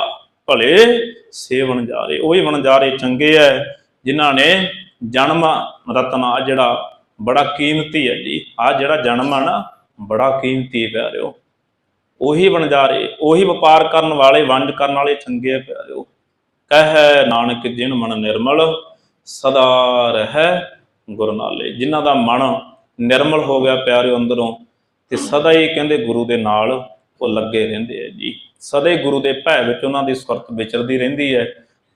[SPEAKER 1] ਭਲੇ ਸੇਵਣ ਜਾ ਰਹੇ ਉਹੀ ਬਣ ਜਾ ਰਹੇ ਚੰਗੇ ਐ ਜਿਨ੍ਹਾਂ ਨੇ ਜਨਮ ਰਤਨ ਆ ਜਿਹੜਾ ਬੜਾ ਕੀਮਤੀ ਹੈ ਜੀ। ਆ ਜਿਹੜਾ ਜਨਮ ਆ ਨਾ, ਬੜਾ ਕੀਮਤੀ ਪਿਆਰਿਓ। ਉਹੀ ਵਣਜਾਰੇ, ਉਹੀ ਵਪਾਰ ਕਰਨ ਵਾਲੇ, ਵੰਡ ਕਰਨ ਵਾਲੇ ਚੰਗੇ ਪਿਆਰਿਓ। ਕਹਿ ਨਾਨਕ ਜਿਨ ਮਨ ਨਿਰਮਲ, ਸਦਾ ਰਹਿ ਗੁਰੂ ਨਾਲੇ ਜਿਨ੍ਹਾਂ ਦਾ ਮਨ ਨਿਰਮਲ ਹੋ ਗਿਆ ਪਿਆਰਿਓ ਅੰਦਰੋਂ, ਤੇ ਸਦਾ ਹੀ ਕਹਿੰਦੇ ਗੁਰੂ ਦੇ ਨਾਲ ਉਹ ਲੱਗੇ ਰਹਿੰਦੇ ਆ ਜੀ। ਸਦਾ ਹੀ ਗੁਰੂ ਦੇ ਭੈ ਵਿੱਚ ਉਹਨਾਂ ਦੀ ਸੁਰਤ ਵਿਚਰਦੀ ਰਹਿੰਦੀ ਹੈ।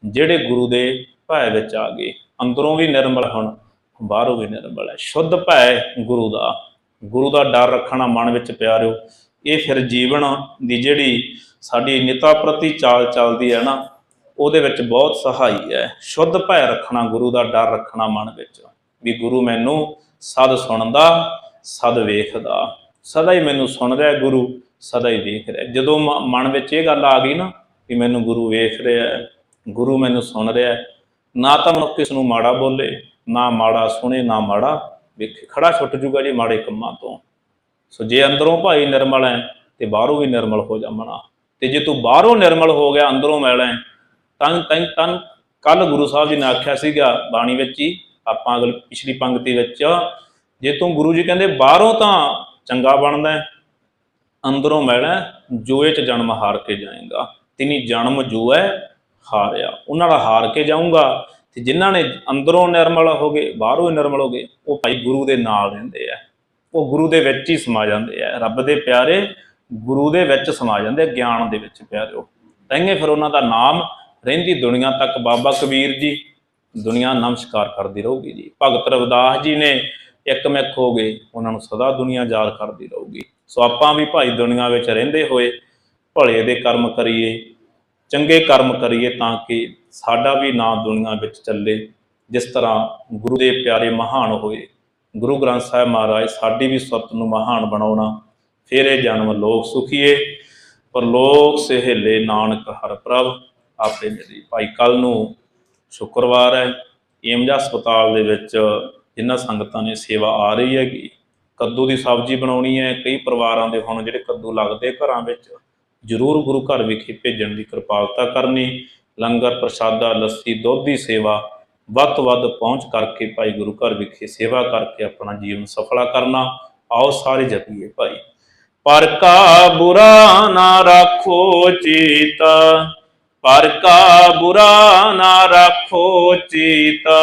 [SPEAKER 1] ਜਿਹੜੇ ਗੁਰੂ ਦੇ ਭੈ ਵਿੱਚ ਆ ਗਏ ਅੰਦਰੋਂ ਵੀ ਨਿਰਮਲ ਹਨ ਬਾਹਰੋਂ ਵੀ ਨਿਰਮਲ ਹੈ। ਸ਼ੁੱਧ ਭੈ ਗੁਰੂ ਦਾ। ਗੁਰੂ ਦਾ ਡਰ ਰੱਖਣਾ ਮਨ ਵਿੱਚ ਪਿਆਰਿਓ ਇਹ ਫਿਰ ਜੀਵਨ ਦੀ ਜਿਹੜੀ ਸਾਡੀ ਨਿਤਾ ਪ੍ਰਤੀ ਚਾਲ ਚੱਲਦੀ ਹੈ ਨਾ, ਉਹਦੇ ਵਿੱਚ ਬਹੁਤ ਸਹਾਈ ਹੈ। ਸ਼ੁੱਧ ਭੈ ਰੱਖਣਾ, ਗੁਰੂ ਦਾ ਡਰ ਰੱਖਣਾ ਮਨ ਵਿੱਚ। ਵੀ ਗੁਰੂ ਮੈਨੂੰ ਸਦ ਸੁਣਦਾ, ਸਦ ਵੇਖਦਾ। ਸਦਾ ਹੀ ਮੈਨੂੰ ਸੁਣ ਰਿਹਾ ਗੁਰੂ, ਸਦਾ ਹੀ ਵੇਖ ਰਿਹਾ। ਜਦੋਂ ਮ- ਮਨ ਵਿੱਚ ਇਹ ਗੱਲ ਆ ਗਈ ਨਾ, ਵੀ ਮੈਨੂੰ ਗੁਰੂ ਵੇਖ ਰਿਹਾ ਗੁਰੂ ਮੈਨੂੰ ਸੁਣ ਰਿਹਾ ਨਾ ਤਾਂ ਮਨੁੱਖ ਕਿਸ ਨੂੰ ਮਾੜਾ ਬੋਲੇ ਨਾ ਮਾੜਾ ਸੁਣੇ ਨਾ ਮਾੜਾ ਵੇਖੇ। ਖੜਾ ਛੁੱਟ ਜੂਗਾ ਜੀ ਮਾੜੇ ਕੰਮਾਂ ਤੋਂ। ਸੋ ਜੇ ਅੰਦਰੋਂ ਭਾਈ ਨਿਰਮਲ ਹੈ ਤੇ ਬਾਹਰੋਂ ਵੀ ਨਿਰਮਲ ਹੋ ਜਾਮਣਾ ਤੇ ਜੇ ਤੂੰ ਬਾਹਰੋਂ ਨਿਰਮਲ ਹੋ ਗਿਆ ਅੰਦਰੋਂ ਮੈਲਾ ਹੈ ਤਾਂ ਤਾਂ ਤਾਂ ਕੱਲ ਗੁਰੂ ਸਾਹਿਬ ਜੀ ਨੇ ਆਖਿਆ ਸੀਗਾ ਬਾਣੀ ਵਿੱਚ ਹੀ ਆਪਾਂ ਅਗਲ ਪਿਛਲੀ ਪੰਕਤੀ ਵਿੱਚ ਜੇ ਤੂੰ ਗੁਰੂ ਜੀ ਕਹਿੰਦੇ ਬਾਹਰੋਂ ਤਾਂ ਚੰਗਾ ਬਣਦਾ ਅੰਦਰੋਂ ਮੈਲਾ ਹੈ, ਜੋਏ ਚ ਜਨਮ ਹਾਰ ਕੇ ਜਾਏਗਾ। ਤਿਨੀ ਜਨਮ ਜੋ ਹੈ ਹਾਰਿਆ ਉਹਨਾਂ ਨਾਲ ਹਾਰ ਕੇ ਜਾਊਂਗਾ ਤੇ ਜਿਨ੍ਹਾਂ ਨੇ ਅੰਦਰੋਂ ਨਿਰਮਲ ਹੋ ਗਏ, ਬਾਹਰੋਂ ਨਿਰਮਲ ਹੋ ਗਏ, ਉਹ ਭਾਈ ਗੁਰੂ ਦੇ ਨਾਲ ਰਹਿੰਦੇ ਆ। ਉਹ ਗੁਰੂ ਦੇ ਵਿੱਚ ਹੀ ਸਮਾ ਜਾਂਦੇ ਆ। ਰੱਬ ਦੇ ਪਿਆਰੇ ਗੁਰੂ ਦੇ ਵਿੱਚ ਸਮਾ ਜਾਂਦੇ ਆ, ਗਿਆਨ ਦੇ ਵਿੱਚ ਪਿਆਰਿਓ। ਤੈਂਗੇ ਫਿਰ ਉਹਨਾਂ ਦਾ ਨਾਮ ਰਹਿੰਦੀ ਦੁਨੀਆ ਤੱਕ। ਬਾਬਾ ਕਬੀਰ ਜੀ ਦੁਨੀਆ ਨਮਸਕਾਰ ਕਰਦੀ ਰਹੂਗੀ ਜੀ। ਭਗਤ ਰਵਿਦਾਸ ਜੀ ਨੇ ਇੱਕ ਮਿੱਕ ਹੋ ਗਏ, ਉਹਨਾਂ ਨੂੰ ਸਦਾ ਦੁਨੀਆ ਯਾਦ ਕਰਦੀ ਰਹੂਗੀ। ਸੋ ਆਪਾਂ ਵੀ ਭਾਈ ਦੁਨੀਆ ਵਿੱਚ ਰਹਿੰਦੇ ਹੋਏ ਭਲੇ ਦੇ ਕਰਮ ਕਰੀਏ ਚੰਗੇ ਕਰਮ ਕਰੀਏ ਤਾਂ ਕਿ ਸਾਡਾ ਵੀ ਨਾਮ ਦੁਨੀਆ ਵਿੱਚ ਚੱਲੇ, ਜਿਸ ਤਰ੍ਹਾਂ ਗੁਰੂ ਦੇ ਪਿਆਰੇ ਮਹਾਨ ਹੋਏ। ਗੁਰੂ ਗ੍ਰੰਥ ਸਾਹਿਬ ਮਹਾਰਾਜ, ਸਾਡੀ ਵੀ ਸੁਰਤ ਨੂੰ ਮਹਾਨ ਬਣਾਉਣਾ, ਫਿਰ ਇਹ ਜਨਮ ਲੋਕ ਸੁਖੀਏ ਪਰ ਲੋਕ ਸਹੇਲੇ ਨਾਨਕ ਹਰ ਪ੍ਰਭ। ਆਪੇ ਮੇਰੀ ਭਾਈ ਕੱਲ ਨੂੰ ਸ਼ੁੱਕਰਵਾਰ ਹੈ। ਏਮਜ ਹਸਪਤਾਲ ਦੇ ਵਿੱਚ ਜਿਨ੍ਹਾਂ ਸੰਗਤਾਂ ਨੇ ਸੇਵਾ ਆ ਰਹੀ ਹੈਗੀ, ਕੱਦੂ ਦੀ ਸਬਜ਼ੀ ਬਣਾਉਣੀ ਹੈ। ਕਈ ਪਰਿਵਾਰਾਂ ਦੇ ਹੁਣ ਜਿਹੜੇ ਕੱਦੂ ਲੱਗਦੇ ਘਰਾਂ ਵਿੱਚ ਜ਼ਰੂਰ ਗੁਰੂ ਘਰ ਵਿਖੇ ਭੇਜਣ ਦੀ ਕਿਰਪਾਲਤਾ ਕਰਨੀ। ਲੰਗਰ ਪ੍ਰਸ਼ਾਦਾ, ਲੱਸੀ, ਦੁੱਧ ਦੀ ਸੇਵਾ, ਵੱਧ ਤੋਂ ਵੱਧ ਪਹੁੰਚ ਕਰਕੇ ਭਾਈ ਗੁਰੂ ਘਰ ਵਿਖੇ ਸੇਵਾ ਕਰਕੇ ਆਪਣਾ ਜੀਵਨ ਸਫਲਾ ਕਰਨਾ। ਆਓ ਸਾਰੇ ਜਪੀਏ ਭਾਈ। ਪਰ ਕਾ ਬੁਰਾ ਨਾ ਰੱਖੋ ਚੀਤਾ, ਪਰ ਕਾ ਬੁਰਾ ਨਾ ਰੱਖੋ ਚੀਤਾ।